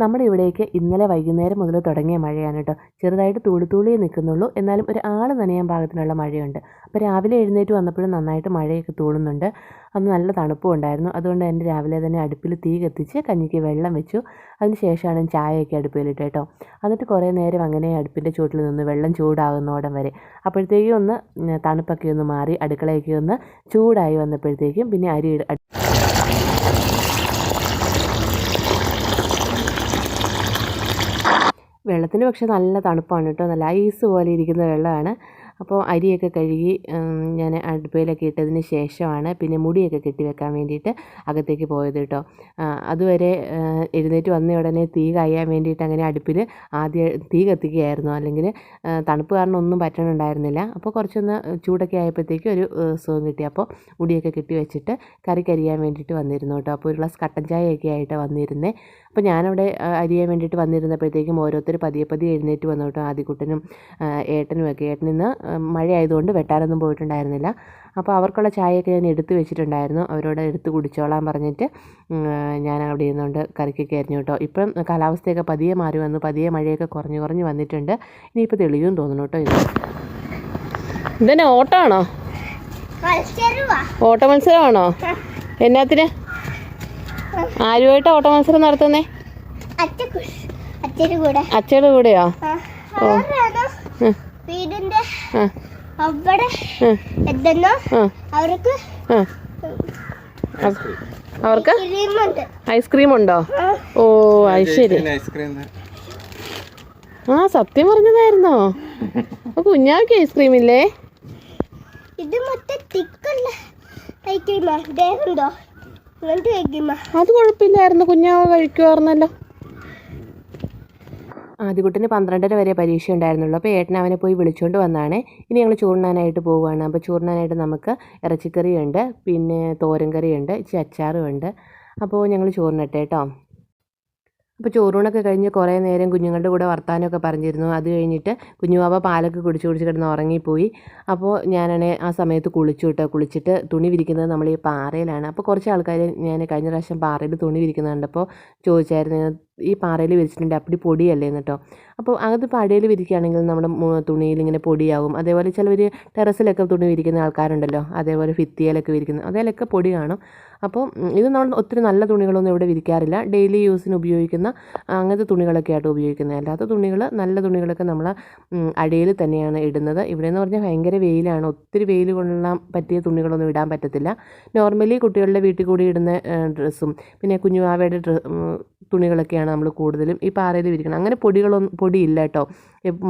നമ്മുടെ ഇവിടേക്ക് ഇന്നലെ വൈകുന്നേരം മുതൽ തുടങ്ങിയ മഴയാണ് കേട്ടോ. ചെറുതായിട്ട് തൂളിത്തൂളിയേ നിൽക്കുന്നുള്ളൂ. എന്നാലും ഒരു ആൾ നനയാൻ പാകത്തിനുള്ള മഴയുണ്ട്. അപ്പോൾ രാവിലെ എഴുന്നേറ്റ് വന്നപ്പോഴും നന്നായിട്ട് മഴയൊക്കെ തൂളുന്നുണ്ട്. അന്ന് നല്ല തണുപ്പും ഉണ്ടായിരുന്നു. അതുകൊണ്ട് തന്നെ രാവിലെ തന്നെ അടുപ്പിൽ തീ കത്തിച്ച് കഞ്ഞിക്ക് വെള്ളം വെച്ചു. അതിന് ശേഷമാണ് ചായയൊക്കെ അടുപ്പിലിട്ട് കേട്ടോ. എന്നിട്ട് കുറേ നേരം അങ്ങനെ അടുപ്പിന്റെ ചൂട്ടിൽ നിന്ന് വെള്ളം ചൂടാകുന്നോടം വരെ. അപ്പോഴത്തേക്കും ഒന്ന് തണുപ്പൊക്കെ ഒന്ന് മാറി അടുക്കളയൊക്കെ ഒന്ന് ചൂടായി വന്നപ്പോഴത്തേക്കും പിന്നെ അരി വെള്ളത്തിന് പക്ഷേ നല്ല തണുപ്പാണ് കേട്ടോ. നല്ല ഐസ് പോലെ ഇരിക്കുന്ന വെള്ളമാണ്. അപ്പോൾ അരിയൊക്കെ കഴുകി ഞാൻ അടുപ്പയിലൊക്കെ ഇട്ടതിന് ശേഷമാണ് പിന്നെ മുടിയൊക്കെ കെട്ടി വെക്കാൻ വേണ്ടിയിട്ട് അകത്തേക്ക് പോയത് കേട്ടോ. അതുവരെ എഴുന്നേറ്റ് വന്ന ഉടനെ തീ കായാൻ വേണ്ടിയിട്ട് അങ്ങനെ അടുപ്പിൽ ആദ്യം തീ കത്തിക്കുകയായിരുന്നു. അല്ലെങ്കിൽ തണുപ്പ് കാരണം ഒന്നും പറ്റണുണ്ടായിരുന്നില്ല. അപ്പോൾ കുറച്ചൊന്ന് ചൂടൊക്കെ ആയപ്പോഴത്തേക്കും ഒരു സുഖം കിട്ടി. അപ്പോൾ മുടിയൊക്കെ കെട്ടി വെച്ചിട്ട് കറി കരിയാൻ വേണ്ടിയിട്ട് വന്നിരുന്നു കേട്ടോ. അപ്പോൾ ഒരു ഗ്ലാസ് കട്ടൻ ചായയൊക്കെ ആയിട്ട് വന്നിരുന്നേ. അപ്പോൾ ഞാനവിടെ അരിയാൻ വേണ്ടിയിട്ട് വന്നിരുന്നപ്പോഴത്തേക്കും ഓരോരുത്തർ പതിയെ പതിയെ എഴുന്നേറ്റ് വന്നു കേട്ടോ. ആദ്യക്കുട്ടനും ആ, ഏട്ടനും ഒക്കെ ഏട്ടനിന്ന് മഴ ആയതുകൊണ്ട് വെട്ടാനൊന്നും പോയിട്ടുണ്ടായിരുന്നില്ല. അപ്പോൾ അവർക്കുള്ള ചായയൊക്കെ ഞാൻ എടുത്തു വെച്ചിട്ടുണ്ടായിരുന്നു. അവരോട് എടുത്ത് കുടിച്ചോളാൻ പറഞ്ഞിട്ട് ഞാൻ അവിടെ ഇരുന്നുകൊണ്ട് കറിക്കൊക്കെ കയറിഞ്ഞു കേട്ടോ. ഇപ്പം കാലാവസ്ഥയൊക്കെ പതിയെ മാറി വന്നു. പതിയെ മഴയൊക്കെ കുറഞ്ഞു കുറഞ്ഞ് വന്നിട്ടുണ്ട്. ഇനിയിപ്പോൾ തെളിയും തോന്നുന്നു കേട്ടോ ഇത്. ഇതന്നെ ഓട്ടമാണോ? ആണോ ഓട്ട മത്സരമാണോ എന്നാത്തിന് ആരുമായിട്ട് ഓട്ട മത്സരം നടത്തുന്നേ അച്ഛയുടെ കൂടെയോ? ഓ. വീടിന്റെ അവിടെ എന്തെന്നോ എത്തുന്നോ അവർക്ക് അവർക്ക് ഐസ്ക്രീം ഉണ്ടോ ഓ അയശ്ശേരി ആ സത്യം പറഞ്ഞതായിരുന്നോ? കുഞ്ഞാക്ക് ഐസ്ക്രീം ഇല്ലേ ഇത് മൊത്തം തിക്കുള്ള അത് കുഴപ്പമില്ലായിരുന്നു. കുഞ്ഞാവ് കഴിക്കുമായിരുന്നല്ലോ ആദ്യകുട്ടിന് പന്ത്രണ്ടര വരെ പരീക്ഷ ഉണ്ടായിരുന്നുള്ളൂ അപ്പോൾ ഏട്ടൻ അവനെ പോയി വിളിച്ചുകൊണ്ട് വന്നാണ്. ഇനി ഞങ്ങൾ ചൂടാനായിട്ട് പോവുകയാണ്. അപ്പോൾ ചൂടാനായിട്ട് നമുക്ക് ഇറച്ചിക്കറിയുണ്ട് പിന്നെ തോരൻ കറിയുണ്ട് ഇച്ചിരി അച്ചാറും ഉണ്ട്. അപ്പോൾ ഞങ്ങൾ ചോറിനിട്ടെ കേട്ടോ. അപ്പോൾ ചോറൂണൊക്കെ കഴിഞ്ഞ് കുറേ നേരം കുഞ്ഞുങ്ങളുടെ കൂടെ വർത്താനമൊക്കെ പറഞ്ഞിരുന്നു. അത് കഴിഞ്ഞിട്ട് കുഞ്ഞുവാവ പാലൊക്കെ കുടിച്ച് കുടിച്ച് കിടന്ന് ഉറങ്ങിപ്പോയി. അപ്പോൾ ഞാനാണെ ആ സമയത്ത് കുളിച്ചു കേട്ടോ. കുളിച്ചിട്ട് തുണി വിരിക്കുന്നത് നമ്മൾ ഈ പാറയിലാണ്. അപ്പോൾ കുറച്ച് ആൾക്കാർ ഞാൻ കഴിഞ്ഞ പ്രാവശ്യം പാറയിൽ തുണി വിരിക്കുന്നത് കണ്ടപ്പോൾ ചോദിച്ചായിരുന്നു ഈ പാറയിൽ വിരിച്ചിട്ടുണ്ട്. അപ്പടി പൊടിയല്ലേ എന്നിട്ടോ. അപ്പോൾ അത് പടയിൽ വിരിക്കുകയാണെങ്കിൽ നമ്മുടെ തുണിയിൽ ഇങ്ങനെ പൊടിയാകും അതേപോലെ ചിലവർ ടെറസിലൊക്കെ തുണി വിരിക്കുന്ന ആൾക്കാരുണ്ടല്ലോ. അതേപോലെ ഫിത്തിയിലൊക്കെ വിരിക്കുന്ന അതിലൊക്കെ പൊടി കാണും. അപ്പോൾ ഇത് നമ്മൾ ഒത്തിരി നല്ല തുണികളൊന്നും ഇവിടെ വിരിക്കാറില്ല. ഡെയിലി യൂസിന് ഉപയോഗിക്കുന്ന അങ്ങനത്തെ തുണികളൊക്കെ ആയിട്ട് ഉപയോഗിക്കുന്നത്. അല്ലാത്ത തുണികൾ നല്ല തുണികളൊക്കെ നമ്മൾ അടിയിൽ തന്നെയാണ് ഇടുന്നത്. ഇവിടെ എന്ന് പറഞ്ഞാൽ ഭയങ്കര വെയിലാണ്. ഒത്തിരി വെയിൽ കൊള്ളാൻ പറ്റിയ തുണികളൊന്നും ഇടാൻ പറ്റത്തില്ല. നോർമലി കുട്ടികളുടെ വീട്ടിൽ കൂടി ഇടുന്ന ഡ്രസ്സും. പിന്നെ കുഞ്ഞുവാവയുടെ ഡ്ര തുണികളൊക്കെയാണ് നമ്മൾ കൂടുതലും ഈ പാറയിൽ വിരിക്കണം. അങ്ങനെ പൊടികളൊന്നും പൊടിയില്ല കേട്ടോ.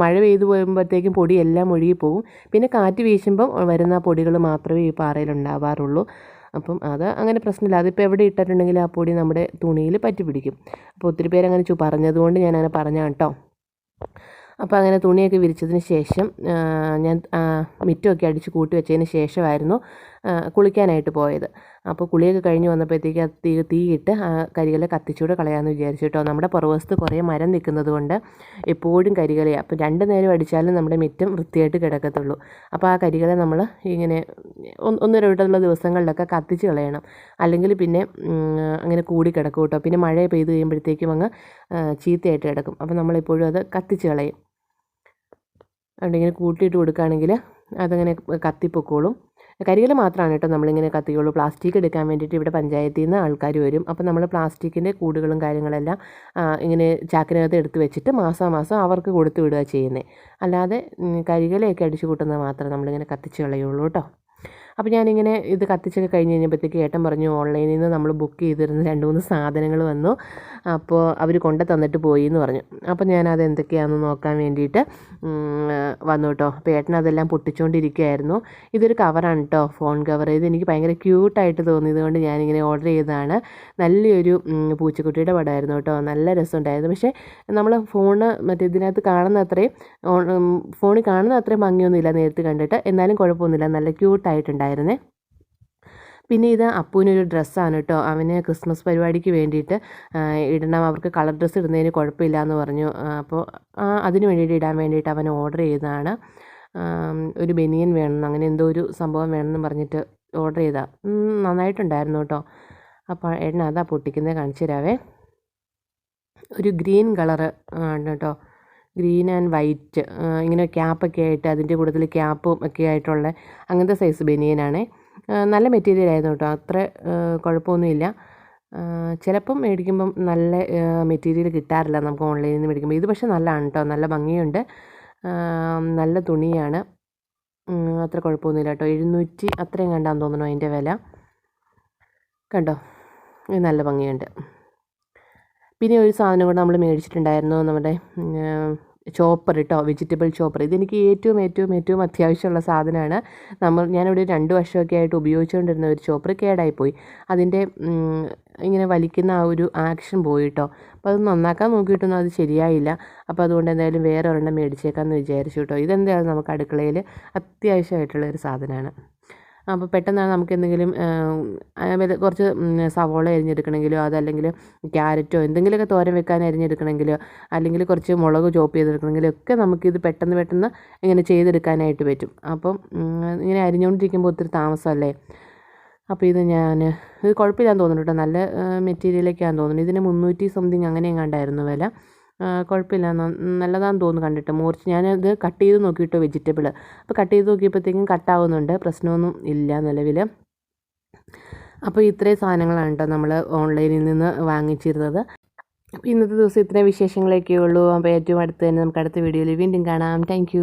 മഴ പെയ്തു പോകുമ്പോഴത്തേക്കും പൊടി എല്ലാം ഒഴുകി പോകും പിന്നെ കാറ്റ് വീശുമ്പം വരുന്ന പൊടികൾ മാത്രമേ ഈ പാറയിൽ ഉണ്ടാവാറുള്ളൂ. അപ്പം അത് അങ്ങനെ പ്രശ്നമില്ല. അതിപ്പോൾ എവിടെ ഇട്ടിട്ടുണ്ടെങ്കിൽ ആ പൊടി നമ്മുടെ തുണിയിൽ പറ്റി പിടിക്കും. അപ്പോൾ ഒത്തിരി പേര് അങ്ങനെ പറഞ്ഞതുകൊണ്ട് ഞാൻ അങ്ങനെ കേട്ടോ. അപ്പോൾ അങ്ങനെ തുണിയൊക്കെ വിരിച്ചതിന് ശേഷം ഞാൻ മിറ്റമൊക്കെ അടിച്ച് കൂട്ടി വെച്ചതിന് ശേഷമായിരുന്നു കുളിക്കാനായിട്ട് പോയത്. അപ്പോൾ കുളിയൊക്കെ കഴിഞ്ഞ് വന്നപ്പോഴത്തേക്ക് തീ തീയിട്ട് ആ കരികല കത്തിച്ചൂടെ കളയാമെന്ന് വിചാരിച്ചു കേട്ടോ. നമ്മുടെ പുറവശത്ത് കുറേ മരം നിൽക്കുന്നത് കൊണ്ട് എപ്പോഴും കരികലയാണ് അപ്പോൾ രണ്ട് നേരം അടിച്ചാലും നമ്മുടെ മിറ്റം വൃത്തിയായിട്ട് കിടക്കത്തുള്ളൂ. അപ്പോൾ ആ കരികല നമ്മൾ ഇങ്ങനെ ഒന്ന് രണ്ടുള്ള ദിവസങ്ങളിലൊക്കെ കത്തിച്ച് കളയണം. അല്ലെങ്കിൽ പിന്നെ അങ്ങനെ കൂടി കിടക്കും കേട്ടോ. പിന്നെ മഴ പെയ്ത് കഴിയുമ്പോഴത്തേക്കും അങ്ങ് ചീത്തയായിട്ട് കിടക്കും. അപ്പോൾ നമ്മളെപ്പോഴും അത് കത്തിച്ച് കളയും. അതുകൊണ്ട് ഇങ്ങനെ കൂട്ടിയിട്ട് കൊടുക്കുകയാണെങ്കിൽ അതങ്ങനെ കത്തിപ്പൊക്കോളും. കരികല മാത്രമാണ് കേട്ടോ നമ്മളിങ്ങനെ കത്തിക്കുള്ളൂ പ്ലാസ്റ്റിക് എടുക്കാൻ വേണ്ടിയിട്ട് ഇവിടെ പഞ്ചായത്തിൽ നിന്ന് ആൾക്കാർ വരും. അപ്പോൾ നമ്മൾ പ്ലാസ്റ്റിക്കിന്റെ കൂടുകളും കാര്യങ്ങളെല്ലാം ഇങ്ങനെ ചാക്കിനകത്ത് എടുത്ത് വെച്ചിട്ട് മാസാമാസം അവർക്ക് കൊടുത്തു വിടുക ചെയ്യുന്നത് അല്ലാതെ കരികളെയൊക്കെ അടിച്ചു കൂട്ടുന്നത് മാത്രമേ നമ്മളിങ്ങനെ കത്തിച്ച് കളയുള്ളൂ കേട്ടോ. അപ്പോൾ ഞാനിങ്ങനെ ഇത് കത്തിച്ചൊക്കെ കഴിഞ്ഞ് കഴിഞ്ഞപ്പോഴത്തേക്ക് ഏട്ടൻ പറഞ്ഞു ഓൺലൈനിൽ നിന്ന് നമ്മൾ ബുക്ക് ചെയ്തിരുന്ന രണ്ട് മൂന്ന് സാധനങ്ങൾ വന്നു. അപ്പോൾ അവർ കൊണ്ടു തന്നിട്ട് പോയി എന്ന് പറഞ്ഞു. അപ്പോൾ ഞാനത് എന്തൊക്കെയാണെന്ന് നോക്കാൻ വേണ്ടിയിട്ട് വന്നു കേട്ടോ അപ്പോൾ ഏട്ടൻ അതെല്ലാം പൊട്ടിച്ചുകൊണ്ടിരിക്കുകയായിരുന്നു ഇതൊരു കവറാണ് കേട്ടോ ഫോൺ കവർ ഇത് എനിക്ക് ഭയങ്കര ക്യൂട്ടായിട്ട് തോന്നിയതുകൊണ്ട് ഞാനിങ്ങനെ ഓർഡർ ചെയ്തതാണ്. നല്ലൊരു പൂച്ചക്കുട്ടിയുടെ പടമായിരുന്നു കേട്ടോ നല്ല രസമുണ്ടായിരുന്നു. പക്ഷേ നമ്മൾ ഫോണ് മറ്റേ ഇതിനകത്ത് കാണുന്ന അത്രയും ഫോണിൽ കാണുന്ന അത്രയും ഭംഗിയൊന്നുമില്ല നേരത്തെ കണ്ടിട്ട്. എന്നാലും കുഴപ്പമൊന്നുമില്ല. നല്ല ക്യൂട്ടായിട്ടുണ്ടായിരുന്നേ പിന്നെ ഇത് അപ്പൂവിനൊരു ഡ്രസ്സാണ് കേട്ടോ. അവന് ക്രിസ്മസ് പരിപാടിക്ക് വേണ്ടിയിട്ട് ഇടണം. അവർക്ക് കളർ ഡ്രസ്സ് ഇടുന്നതിന് കുഴപ്പമില്ല എന്ന് പറഞ്ഞു അപ്പോൾ അതിന് വേണ്ടിയിട്ട് ഇടാൻ വേണ്ടിയിട്ട് അവൻ ഓർഡർ ചെയ്തതാണ്. ഒരു ബനിയൻ വേണം അങ്ങനെ എന്തോ ഒരു സംഭവം വേണമെന്ന് പറഞ്ഞിട്ട് ഓർഡർ ചെയ്താൽ നന്നായിട്ടുണ്ടായിരുന്നു കേട്ടോ. അപ്പോൾ ഏട്ടൻ അതാ പൊട്ടിക്കുന്നത് കാണിച്ചു തരാവേ. ഒരു ഗ്രീൻ കളറ് ആണ് കേട്ടോ. ഗ്രീൻ ആൻഡ് വൈറ്റ് ഇങ്ങനെ ക്യാപ്പൊക്കെ ആയിട്ട് അതിന്റെ കൂടുതൽ ക്യാപ്പും ഒക്കെ ആയിട്ടുള്ള അങ്ങനത്തെ സൈസ് ബനിയനാണ് നല്ല മെറ്റീരിയൽ ആയിരുന്നു കേട്ടോ. അത്ര കുഴപ്പമൊന്നുമില്ല. ചിലപ്പം മേടിക്കുമ്പം നല്ല മെറ്റീരിയൽ കിട്ടാറില്ല നമുക്ക് ഓൺലൈനിൽ നിന്ന് മേടിക്കുമ്പോൾ ഇത് പക്ഷേ നല്ലതാണ് കേട്ടോ. നല്ല ഭംഗിയുണ്ട്. നല്ല തുണിയാണ്. അത്ര കുഴപ്പമൊന്നുമില്ല കേട്ടോ. എഴുന്നൂറ്റി അത്രയും കണ്ടാന്ന് തോന്നുന്നു അതിന്റെ വില. കണ്ടോ? ഇത് നല്ല ഭംഗിയുണ്ട്. പിന്നെ ഒരു സാധനം കൂടെ നമ്മൾ മേടിച്ചിട്ടുണ്ടായിരുന്നു നമ്മുടെ ചോപ്പർ കേട്ടോ വെജിറ്റബിൾ ചോപ്പർ. ഇതെനിക്ക് ഏറ്റവും ഏറ്റവും ഏറ്റവും അത്യാവശ്യമുള്ള സാധനമാണ്. നമ്മൾ ഞാനിവിടെ രണ്ട് വർഷമൊക്കെ ആയിട്ട് ഉപയോഗിച്ചുകൊണ്ടിരുന്ന ഒരു ചോപ്പർ കേടായിപ്പോയി. അതിന്റെ ഇങ്ങനെ വലിക്കുന്ന ആ ഒരു ആക്ഷൻ പോയി കേട്ടോ അപ്പോൾ അത് നന്നാക്കാൻ നോക്കിയിട്ടൊന്നും അത് ശരിയായില്ല. അപ്പോൾ അതുകൊണ്ട് എന്തായാലും വേറെ ഒരെണ്ണം മേടിച്ചേക്കാമെന്ന് വിചാരിച്ചു കേട്ടോ ഇതെന്തായാലും നമുക്ക് അടുക്കളയിൽ അത്യാവശ്യമായിട്ടുള്ള ഒരു സാധനമാണ്. അപ്പോൾ പെട്ടെന്നാണ് നമുക്ക് എന്തെങ്കിലും കുറച്ച് സവോള അരിഞ്ഞെടുക്കണമെങ്കിലോ അതല്ലെങ്കിൽ ക്യാരറ്റോ എന്തെങ്കിലുമൊക്കെ തോരൻ വെക്കാൻ അരിഞ്ഞെടുക്കണമെങ്കിലോ അല്ലെങ്കിൽ കുറച്ച് മുളക് ചോപ്പ് ചെയ്തെടുക്കണമെങ്കിലോ ഒക്കെ നമുക്കിത് പെട്ടെന്ന് പെട്ടെന്ന് ഇങ്ങനെ ചെയ്തെടുക്കാനായിട്ട് പറ്റും. അപ്പം ഇങ്ങനെ അരിഞ്ഞുകൊണ്ടിരിക്കുമ്പോൾ ഒത്തിരി താമസമല്ലേ? അപ്പോൾ ഇത് ഞാൻ ഇത് കുഴപ്പമില്ലാന്ന് തോന്നുന്നു കേട്ടോ. നല്ല മെറ്റീരിയലൊക്കെയാണെന്ന് തോന്നുന്നു. ഇതിന് മുന്നൂറ്റി സംതിങ് അങ്ങനെ എങ്ങാണ്ടായിരുന്നു വില. കുഴപ്പമില്ല. നല്ലതാണെന്ന് തോന്നുന്നു കണ്ടിട്ട്. മോർച്ച് ഞാനത് കട്ട് ചെയ്ത് നോക്കിയിട്ട് വെജിറ്റബിൾ അപ്പോൾ കട്ട് ചെയ്ത് നോക്കിയപ്പോഴത്തേക്കും കട്ടാവുന്നുണ്ട് പ്രശ്നമൊന്നും ഇല്ല നിലവിൽ. അപ്പോൾ ഇത്രയും സാധനങ്ങളാണ് കേട്ടോ നമ്മൾ ഓൺലൈനിൽ നിന്ന് വാങ്ങിച്ചിരുന്നത്. അപ്പോൾ ഇന്നത്തെ ദിവസം ഇത്രയും വിശേഷങ്ങളൊക്കെ ഉള്ളൂ. അപ്പോൾ ഏറ്റവും അടുത്ത് തന്നെ നമുക്ക് അടുത്ത വീഡിയോയിൽ വീണ്ടും കാണാം. താങ്ക്